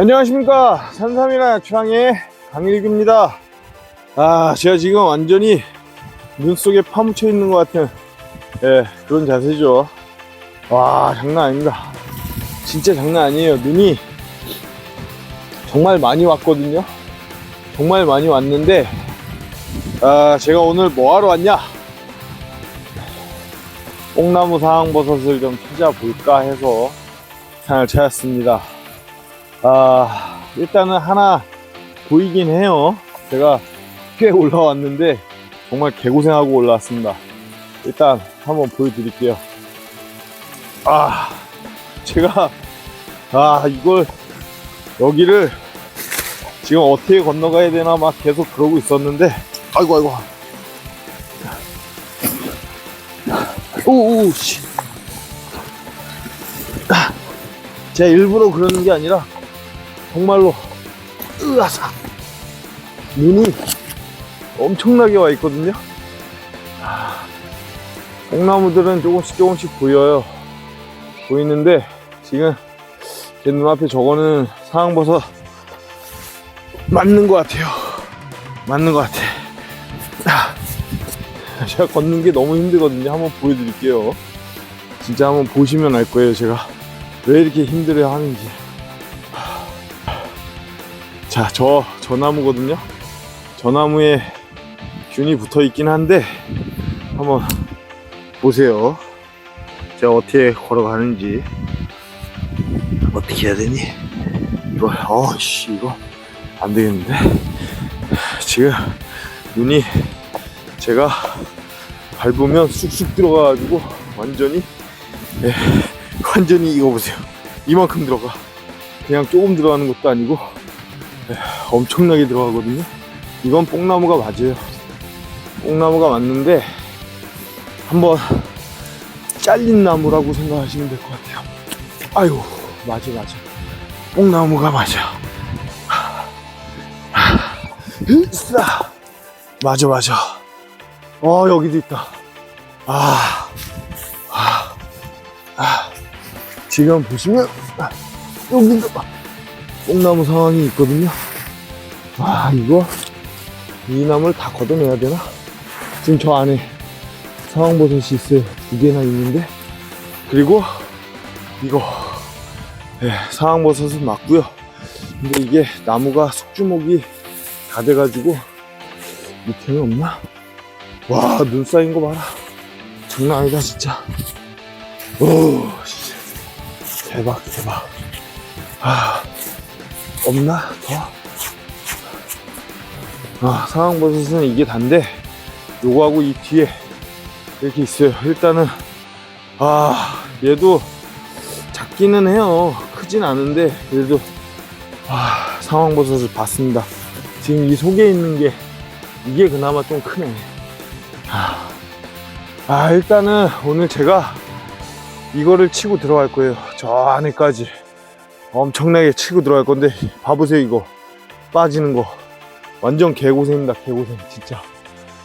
안녕하십니까. 산삼이나 약초랑의 강일규입니다. 아 제가 지금 완전히 눈 속에 파묻혀 있는 것 같은 예, 그런 자세죠. 와 장난 아닙니다. 진짜 장난 아니에요. 눈이 정말 많이 왔거든요. 정말 많이 왔는데 아 제가 오늘 뭐하러 왔냐? 뽕나무 상황버섯을 좀 찾아볼까 해서 산을 찾았습니다 아, 일단은 하나 보이긴 해요. 제가 꽤 올라왔는데 정말 개고생하고 올라왔습니다. 일단 한번 보여드릴게요. 아, 제가 아 이걸 여기를 지금 어떻게 건너가야 되나 막 계속 그러고 있었는데 아이고 아이고 오오 씨 제가 일부러 그러는 게 아니라 정말로 으아사. 눈이 엄청나게 와 있거든요. 아, 뽕나무들은 조금씩 조금씩 보여요. 보이는데 지금 제 눈앞에 저거는 상황버섯 맞는 것 같아요. 맞는 것 같아. 아, 제가 걷는 게 너무 힘들거든요. 한번 보여드릴게요. 진짜 한번 보시면 알 거예요 제가. 왜 이렇게 힘들어 하는지 자, 저, 저 나무거든요. 저 나무에 균이 붙어 있긴 한데, 한번 보세요. 제가 어떻게 걸어가는지. 어떻게 해야 되니? 이거, 어씨, 이거 안 되겠는데? 지금 눈이 제가 밟으면 쑥쑥 들어가가지고 완전히, 예, 완전히 이거 보세요. 이만큼 들어가. 그냥 조금 들어가는 것도 아니고, 엄청나게 들어가거든요. 이건 뽕나무가 맞아요. 뽕나무가 맞는데 한번 잘린 나무라고 생각하시면 될 것 같아요. 아유, 맞아, 맞아. 뽕나무가 맞아. 으싸. 맞아, 맞아. 어, 여기도 있다. 아, 아, 아. 지금 보시면, 아, 여기도. 뽕나무 상황이 있거든요. 아, 이거, 이 나무를 다 걷어내야 되나? 지금 저 안에 상황버섯이 있어요. 두 개나 있는데. 그리고, 이거, 예, 상황버섯은 맞고요 근데 이게 나무가 숙주목이 다 돼가지고, 밑에는 없나? 와, 눈 쌓인 거 봐라. 장난 아니다, 진짜. 오, 진짜. 대박, 대박. 아. 없나? 더? 아, 상황버섯은 이게 단데, 요거하고 이 뒤에 이렇게 있어요. 일단은, 아, 얘도 작기는 해요. 크진 않은데, 그래도, 아, 상황버섯을 봤습니다. 지금 이 속에 있는 게, 이게 그나마 좀 크네. 아, 아 일단은 오늘 제가 이거를 치고 들어갈 거예요. 저 안에까지. 엄청나게 치고 들어갈 건데 봐보세요 이거 빠지는 거 완전 개고생입니다 개고생 진짜.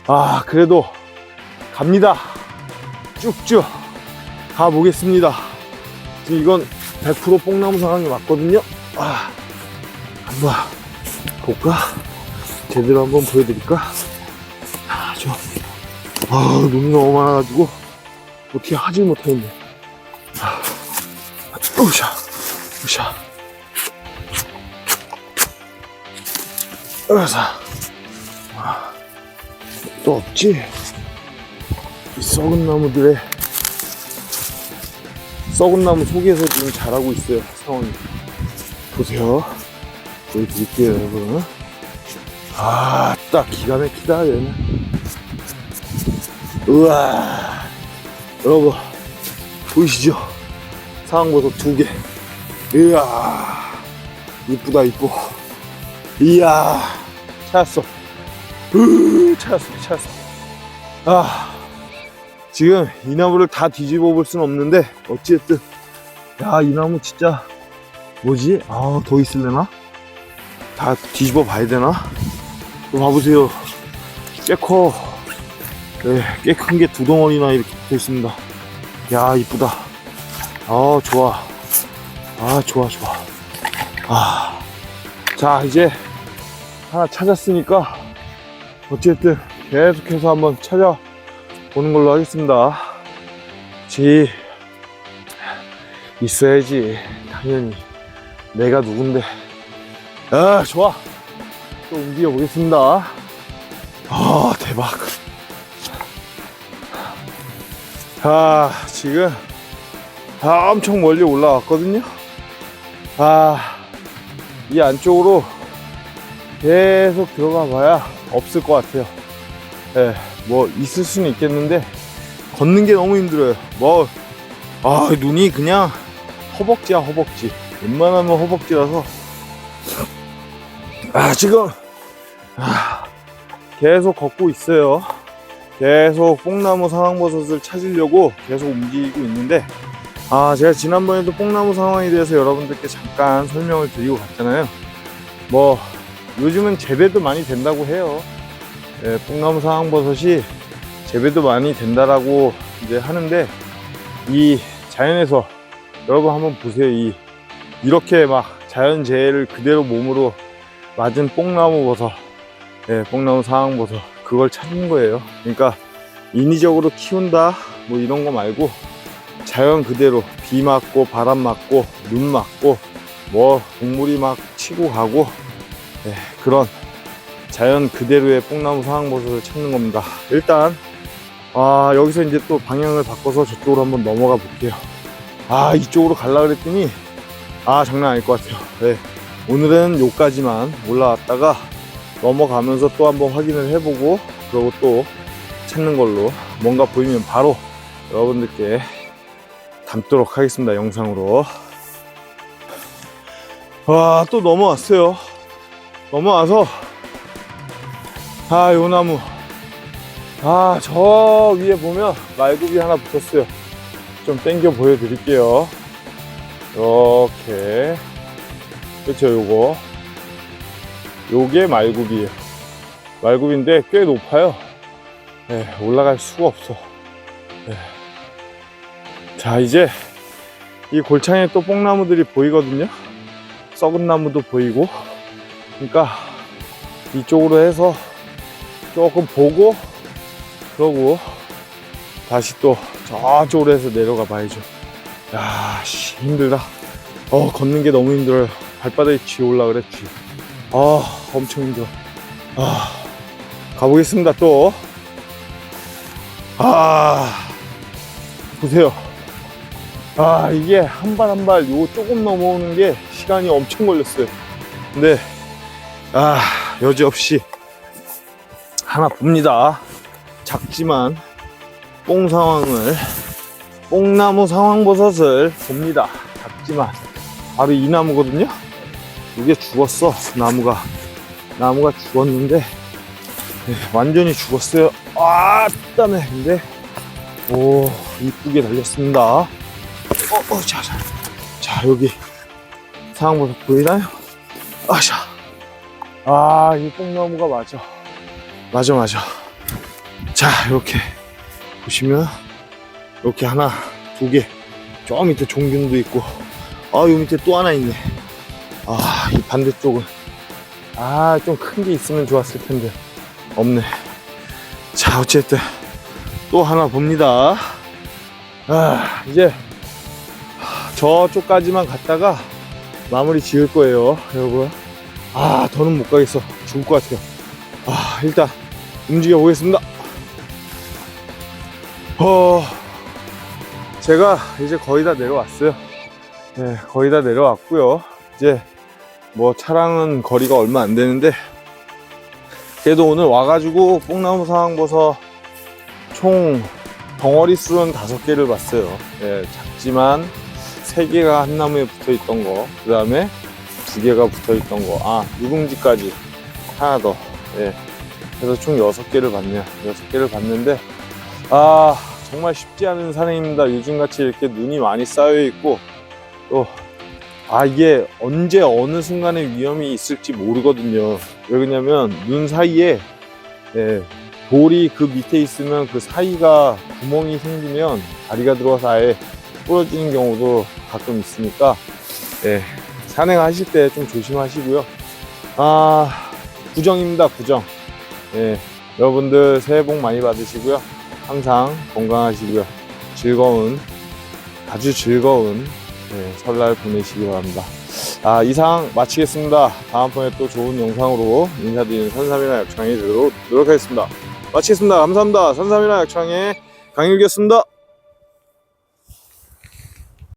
아 그래도 갑니다. 쭉쭉 가보겠습니다. 지금 이건 100% 뽕나무 상황이 맞거든요. 아 한번 볼까? 제대로 한번 보여드릴까? 아 저 아. 눈이 너무 많아가지고 어떻게 하질 못하겠네. 아, 으쌰 으쌰. 으쌰. 아, 또 없지? 이 썩은 나무들의 썩은 나무 속에서 지금 자라고 있어요, 상황이. 보세요. 보여드릴게요, 여러분. 아, 딱 기가 막히다, 얘는. 우와. 여러분, 보이시죠? 상황버섯 두 개. 이야 이쁘다 이뻐 이야 찾았어. 으 찾았어 찾았어. 아 지금 이 나무를 다 뒤집어 볼 수는 없는데 어찌됐든. 야 이 나무 진짜 뭐지? 아 더 있을래나? 다 뒤집어 봐야 되나? 또 봐보세요. 꽤커. 네, 꽤큰 게 두 덩어리나 이렇게 붙어 있습니다. 야 이쁘다. 아 좋아. 아 좋아 좋아. 아 자, 이제 하나 찾았으니까 어쨌든 계속해서 한번 찾아보는 걸로 하겠습니다. 지 있어야지. 당연히 내가 누군데. 아 좋아. 또 움직여 보겠습니다. 아 대박. 아 지금 아, 엄청 멀리 올라왔거든요. 아 이 안쪽으로 계속 들어가 봐야 없을 것 같아요 예, 뭐 있을 수는 있겠는데 걷는 게 너무 힘들어요 뭐 아, 눈이 그냥 허벅지야, 허벅지. 웬만하면 허벅지라서. 아, 지금, 아, 계속 걷고 있어요. 계속 뽕나무 상황버섯을 찾으려고 계속 움직이고 있는데, 아, 제가 지난번에도 뽕나무 상황에 대해서 여러분들께 잠깐 설명을 드리고 갔잖아요. 뭐, 요즘은 재배도 많이 된다고 해요. 예, 뽕나무 상황버섯이 재배도 많이 된다라고 이제 하는데, 이 자연에서 여러분 한번 보세요. 이 이렇게 막 자연재해를 그대로 몸으로 맞은 뽕나무 버섯, 예, 뽕나무 상황버섯 그걸 찾는 거예요. 그러니까 인위적으로 키운다 뭐 이런 거 말고 자연 그대로 비 맞고 바람 맞고 눈 맞고 뭐 동물이 막 치고 가고 예, 그런 자연 그대로의 뽕나무 상황버섯을 찾는 겁니다. 일단 아 여기서 이제 또 방향을 바꿔서 저쪽으로 한번 넘어가 볼게요 아 이쪽으로 갈라 그랬더니 아 장난 아닐 것 같아요 네 오늘은 요까지만 올라왔다가 넘어가면서 또 한번 확인을 해보고 그리고 또 찾는 걸로 뭔가 보이면 바로 여러분들께 담도록 하겠습니다 영상으로 와 또 넘어왔어요 넘어와서 아요 나무 아, 저 위에 보면 말굽이 하나 붙었어요. 좀 당겨 보여 드릴게요. 이렇게. 그쵸, 요거. 요게 말굽이에요. 말굽인데 꽤 높아요. 네, 올라갈 수가 없어. 네. 자, 이제 이 골창에 또 뽕나무들이 보이거든요. 썩은 나무도 보이고. 그러니까 이쪽으로 해서 조금 보고 그러고 다시 또 저쪽으로 해서 내려가 봐야죠. 야, 씨, 힘들다. 어, 걷는 게 너무 힘들어요. 발바닥에 쥐 올라 그래, 쥐. 아, 엄청 힘들어. 아, 가보겠습니다, 또. 아, 보세요. 아, 이게 한 발 한 발 요 조금 넘어오는 게 시간이 엄청 걸렸어요. 근데, 아, 여지없이 하나 봅니다. 작지만 뽕 상황을 뽕나무 상황버섯을 봅니다. 작지만 바로 이 나무거든요. 이게 죽었어 나무가 나무가 죽었는데 네, 완전히 죽었어요. 아 땀에 근데 오 이쁘게 달렸습니다. 어, 어, 자, 자, 자 여기 상황버섯 보이나요? 아샤 아 이 뽕나무가 맞아 맞아 맞아. 자, 이렇게 보시면 이렇게 하나, 두 개. 저 밑에 종균도 있고, 아, 요 밑에 또 하나 있네. 아, 이 반대쪽은 아, 좀 큰 게 있으면 좋았을 텐데 없네. 자, 어쨌든 또 하나 봅니다. 아, 이제 저쪽까지만 갔다가 마무리 지을 거예요, 여러분. 아, 더는 못 가겠어. 죽을 것 같아요. 아, 일단 움직여 보겠습니다. 어, 제가 이제 거의 다 내려왔어요. 네, 거의 다 내려왔고요. 이제 뭐 차량은 거리가 얼마 안 되는데 그래도 오늘 와가지고 뽕나무 상황버섯 총 덩어리 수는 다섯 개를 봤어요. 예, 작지만 세 개가 한 나무에 붙어 있던 거, 그 다음에 두 개가 붙어 있던 거, 아, 누룽지까지 하나 더. 예. 그래서 총 여섯 개를 봤네요. 여섯 개를 봤는데, 아, 정말 쉽지 않은 산행입니다. 요즘같이 이렇게 눈이 많이 쌓여 있고, 또, 아, 이게 언제 어느 순간에 위험이 있을지 모르거든요. 왜 그러냐면, 눈 사이에, 예, 돌이 그 밑에 있으면 그 사이가 구멍이 생기면 다리가 들어와서 아예 부러지는 경우도 가끔 있으니까, 예, 산행하실 때 좀 조심하시고요. 아, 구정입니다, 구정. 예, 여러분들 새해 복 많이 받으시고요. 항상 건강하시고요. 즐거운, 아주 즐거운 예, 설날 보내시기 바랍니다. 아, 이상 마치겠습니다. 다음번에 또 좋은 영상으로 인사드리는 산삼이나 약창이 되도록 노력하겠습니다. 마치겠습니다. 감사합니다. 산삼이나 약창의 강일기였습니다.